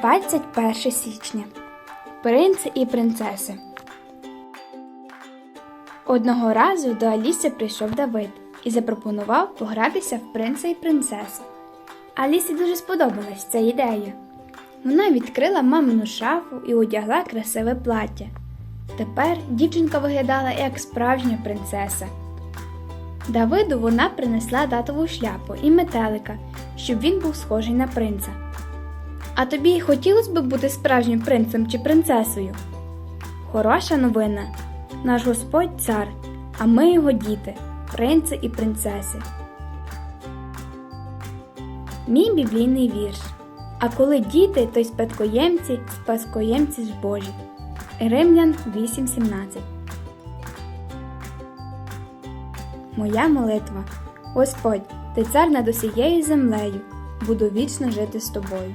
21 січня. Принци і принцеси. Одного разу до Аліси прийшов Давид і запропонував погратися в принца і принцесу. Алісі дуже сподобалась ця ідея. Вона відкрила мамину шафу і одягла красиве плаття. Тепер дівчинка виглядала як справжня принцеса. Давиду вона принесла датову шляпу і метелика, щоб він був схожий на принца. А тобі хотілося б бути справжнім принцем чи принцесою? Хороша новина. Наш Господь цар, а ми його діти, принци і принцеси. Мій біблійний вірш. А коли діти, то й спадкоємці, спадкоємці ж Божі. Римлян 8.17 Моя молитва. Господь, ти цар над усією землею, буду вічно жити з тобою.